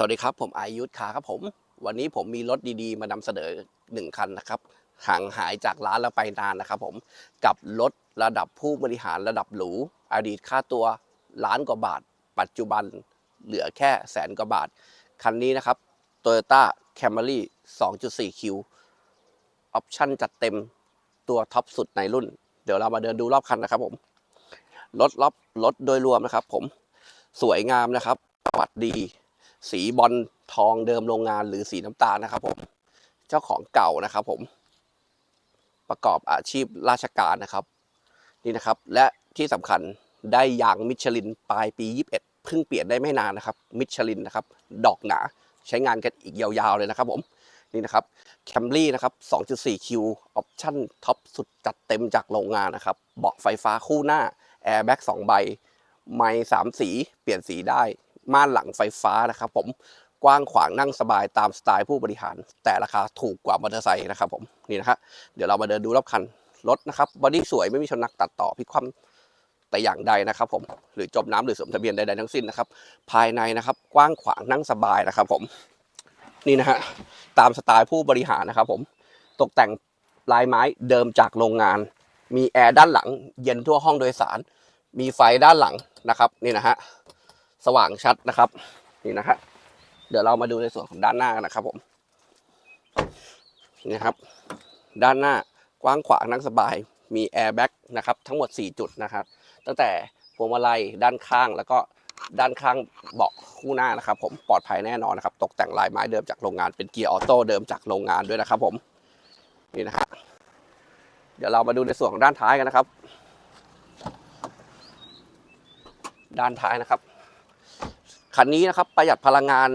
สวัสดีครับ ผมอายุทธคาครับผม วันนี้ผมมีรถดีๆ มานำเสนอหนึ่งคันนะครับห่างหายจากร้านแล้วไปนานนะครับผมกับรถระดับผู้บริหารระดับหรู อดีตค่าตัวล้านกว่าบาท ปัจจุบันเหลือแค่แสนกว่าบาท คันนี้นะครับ Toyota Camry 2.4 Q ออปชั่นจัดเต็มตัวท็อปสุดในรุ่น เดี๋ยวเรามาเดินดูรอบคันนะครับผมรถรอบรถโดยรวมนะครับ ผมสวยงามนะครับประวัติดี สีบอลทองเดิมโรงงานหรือสีน้ำตาลนะครับผมเจ้าของเก่านะครับผม ประกอบอาชีพราชการนะครับ นี่นะครับ และที่สำคัญได้ยางมิชลินปลายปี 21 เพิ่งเปลี่ยนได้ไม่นานนะครับ มิชลินนะครับ ดอกหนาใช้งานกันอีกยาวๆเลยนะครับผมนี่นะครับแคมรี่นะครับ 2.4 Q ออปชั่นท็อปสุดจัดเต็มจากโรงงานนะครับ เบาะไฟฟ้าคู่หน้า แอร์แบ็ก2ใบ ไม้สามสี เปลี่ยนสีได้ ม่านหลังไฟฟ้านะครับผมกว้างขวางนั่งสบายตามสไตล์ผู้บริหาร แต่ราคาถูกกว่ามอเตอร์ไซค์นะครับผมนี่นะฮะเดี๋ยวเรามาเดินดูรอบคันรถนะครับบอดี้สวยไม่มีชนหนักตัดต่อพิคว่ำแต่อย่างใดนะครับผมหรือจมน้ำหรือสวมทะเบียนใดๆทั้งสิ้นนะครับ ภายในนะครับกว้างขวางนั่งสบายนะครับผมนี่นะฮะตามสไตล์ผู้บริหารนะครับผมตกแต่งลายไม้เดิมจากโรงงาน มีแอร์ด้านหลัง เย็นทั่วห้องโดยสาร มีไฟด้านหลังนะครับนี่นะฮะ สว่างชัดนะครับ นี่นะฮะเดี๋ยวเรามาดูในส่วนของด้านหน้านะครับผมนี่ครับ ด้านหน้ากว้างขวางนั่งสบายมีแอร์แบ็กนะครับทั้งหมด 4 จุดนะครับ ตั้งแต่พวงมาลัยด้านข้างแล้วก็ด้านข้างเบาะคู่หน้านะครับ ผมปลอดภัยแน่นอนนะครับ ตกแต่งลายไม้เดิมจากโรงงานเป็นเกียร์ออโต้เดิมจากโรงงานด้วยนะครับผมนี่นะฮะเดี๋ยวเรามาดูในส่วนของด้านท้ายกันนะครับ ด้านท้ายนะครับ คันนี้นะครับประหยัดพลังงาน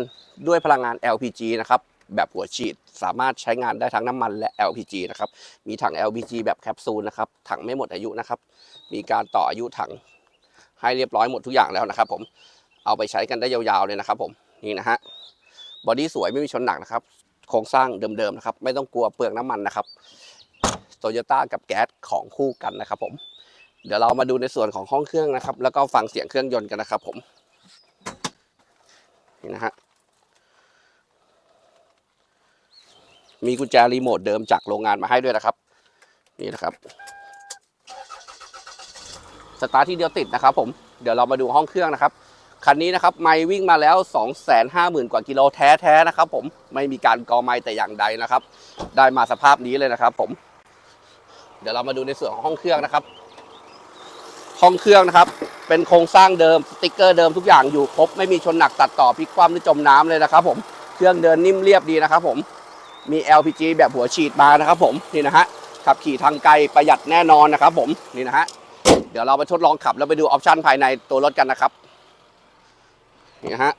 ด้วยพลังงาน LPG นะครับแบบหัวฉีดสามารถใช้งานได้ทั้งน้ำมันและ LPG นะครับ มีถัง LPG แบบแคปซูลนะครับ ถังไม่หมดอายุนะครับ มีการต่ออายุถังให้เรียบร้อยหมดทุกอย่างแล้วนะครับ ผม เอาไปใช้กันได้ยาวๆเลยนะครับ ผม นี่นะฮะ บอดี้สวยไม่มีชนหนักนะครับ โครงสร้างเดิมๆนะครับ ไม่ต้องกลัวเปลืองน้ำมันนะครับ โตโยต้ากับแก๊สของคู่กันนะครับ ผม เดี๋ยวเรามาดูในส่วนของห้องเครื่องนะครับ แล้วก็ฟังเสียงเครื่องยนต์กันนะครับ ผม นี่นะฮะ มีกุญแจรีโมทเดิมจากโรงงานมาให้ด้วยนะครับ นี่นะครับสตาร์ทที่เดียวติดนะครับผมเดี๋ยวเรามาดูห้องเครื่องนะครับคันนี้นะครับไม่วิ่งมาแล้ว 250,000 กว่ากิโลแท้ๆนะครับ ผมไม่มีการกอไม้แต่อย่างใดนะครับ ได้มาสภาพนี้เลยนะครับ ผม เดี๋ยวเรามาดูในส่วนของห้องเครื่องนะครับ ห้องเครื่องนะครับ เป็นโครงสร้างเดิมสติกเกอร์เดิมทุกอย่างอยู่ครบไม่มีชนหนักตัดต่อพลิกคว่ำหรือจมน้ำเลยนะครับผมเครื่องเดินนิ่มเรียบดีนะครับผมมี LPG แบบหัวฉีดมานะครับผมนี่นะฮะขับขี่ทางไกลประหยัดแน่นอนนะครับผมนี่นะฮะเดี๋ยวเราไปทดลองขับแล้วไปดูออปชันภายในตัวรถกันนะครับนี่ฮะ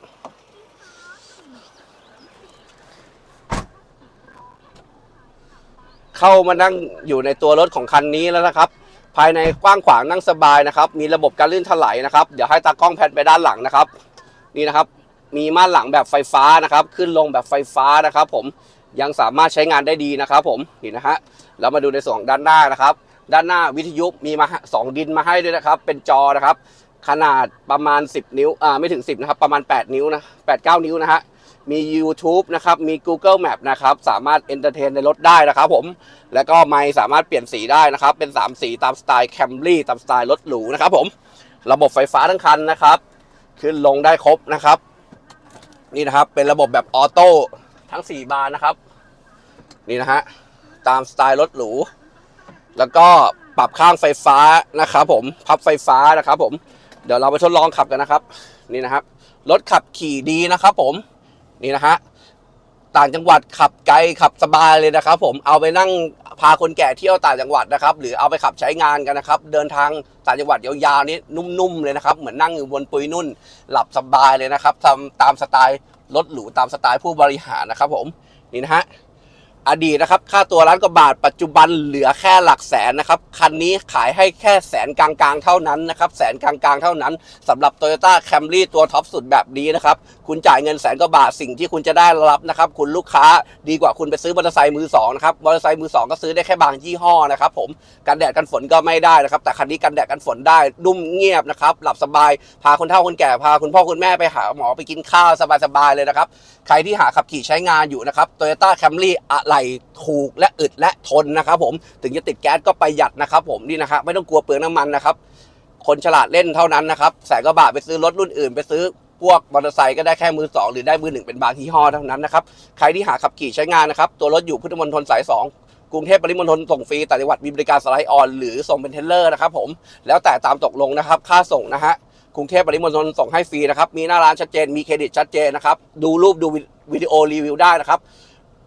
เข้ามานั่งอยู่ในตัวรถของคันนี้แล้วนะครับ ภายในกว้างขวางนั่งสบายนะครับ มีระบบการลื่นถลายนะครับ เดี๋ยวให้ตากล้องแพนไปด้านหลังนะครับ นี่นะครับ มีม่านหลังแบบไฟฟ้านะครับ ขึ้นลงแบบไฟฟ้านะครับ ผมยังสามารถใช้งานได้ดีนะครับ ผมนี่นะฮะเรามาดูในส่วนด้านหน้านะครับ ด้านหน้าวิทยุมีมาสองดินมาให้ด้วยนะครับ เป็นจอนะครับ ขนาดประมาณ 10 นิ้วอ่าไม่ถึง 10นะครับประมาณ 8 นิ้วนะ8 9 นิ้วนะฮะ มี YouTube นะครับ มี Google Map นะครับ สามารถเอนเตอร์เทนในรถได้นะครับผม แล้วก็ไมค์สามารถเปลี่ยนสีได้นะครับ เป็น 3 สีตามสไตล์แคมรี่ตามสไตล์รถหรูนะครับผม ระบบไฟฟ้าทั้งคันนะครับ ขึ้นลงได้ครบนะครับ นี่นะครับ เป็นระบบแบบออโต้ทั้ง 4 บานนะครับ นี่นะฮะ ตามสไตล์รถหรู แล้วก็ปรับข้างไฟฟ้านะครับผม พับไฟฟ้านะครับผม เดี๋ยวเราไปทดลองขับกันนะครับ นี่นะครับ รถขับขี่ดีนะครับผม นี่นะฮะต่างจังหวัดขับไกลขับสบายเลยนะครับ ผมเอาไปนั่งพาคนแก่เที่ยวต่างจังหวัดนะครับ หรือเอาไปขับใช้งานกันนะครับ เดินทางต่างจังหวัดยาวๆนี้นุ่มๆเลยนะครับเหมือนนั่งอยู่บนปุยนุ่น หลับสบายเลยนะครับทำตามสไตล์รถหรูตามสไตล์ผู้บริหารนะครับ ผมนี่นะฮะ อดีตนะครับค่าตัวล้านกว่าบาทปัจจุบันเหลือแค่หลักแสนนะครับคันนี้ขายให้แค่แสนกลางๆเท่านั้นนะครับแสนกลางๆเท่านั้นสำหรับ Toyota Camry ตัวท็อปสุดแบบนี้นะครับคุณจ่ายเงินแสนกว่าบาทสิ่งที่คุณจะได้รับนะครับคุณลูกค้าดีกว่าคุณไปซื้อมอเตอร์ไซค์มือสองนะครับมอเตอร์ไซค์มือสองก็ซื้อได้แค่บางยี่ห้อนะครับผมกันแดดกันฝนก็ไม่ได้นะครับแต่คันนี้กันแดดกันฝนได้นุ่มเงียบนะครับหลับสบายพาคนเฒ่าคนแก่พาคุณพ่อคุณแม่ไปหาหมอไปกินข้าวสบายๆเลยนะครับใครที่หาขับขี่ใช้งานอยู่นะครับ Toyota Camry อะไรถูกและอึดและทนนะครับผมถึงจะติดแก๊สก็ประหยัดนะครับผมนี่นะครับไม่ต้องกลัวเปลืองน้ำมันนะครับคนฉลาดเล่นเท่านั้นนะครับแสนกว่าบาทไปซื้อรถรุ่นอื่น ไปซื้อพวกมอเตอร์ไซค์ก็ได้แค่มือสองหรือได้มือหนึ่งเป็นบางยี่ห้อเท่านั้นนะครับใครที่หาขับขี่ใช้งานนะครับตัวรถอยู่พุทธมณฑลสายสองกรุงเทพปริมณฑลส่งฟรีต่างจังหวัดมีบริการสไลด์ออน หรือส่งเป็นเทเลอร์นะครับผมแล้วแต่ตามตกลงนะครับ ค่าส่งนะฮะกรุงเทพปริมณฑลส่งให้ฟรีนะครับ มีหน้าร้านชัดเจนมีเครดิตชัดเจนนะครับ ดูรูปดูวิดีโอรีวิวได้นะครับ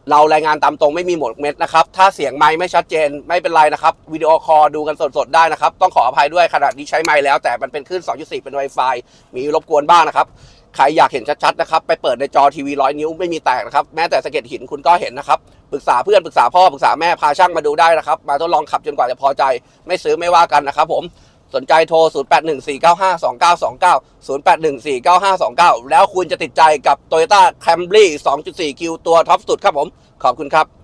เรารายงานตามตรงไม่มีหมดเม็ดนะครับ ถ้าเสียงไม้ไม่ชัดเจนไม่เป็นไรนะครับวิดีโอคอลดูกันสดๆได้นะครับ ต้องขออภัยด้วยขนาดนี้ใช้ไม้แล้วแต่มันเป็นคลื่น 2.4 เป็น Wi-Fi มีรบกวนบ้างนะครับใครอยากเห็นชัดๆนะครับไปเปิดในจอทีวีร้อยนิ้วไม่มีแตกนะครับแม้แต่สะเก็ดหินคุณก็เห็นนะครับปรึกษาเพื่อนปรึกษาพ่อปรึกษาแม่พาช่างมาดูได้นะครับ มาทดลองขับจนกว่าจะพอใจ ไม่ซื้อไม่ว่ากันนะครับผม สนใจโทร 0814952929 0814952929 แล้วคุณจะติดใจกับ Toyota Camry 2.4 Q ตัวท็อปสุดครับผม ขอบคุณครับ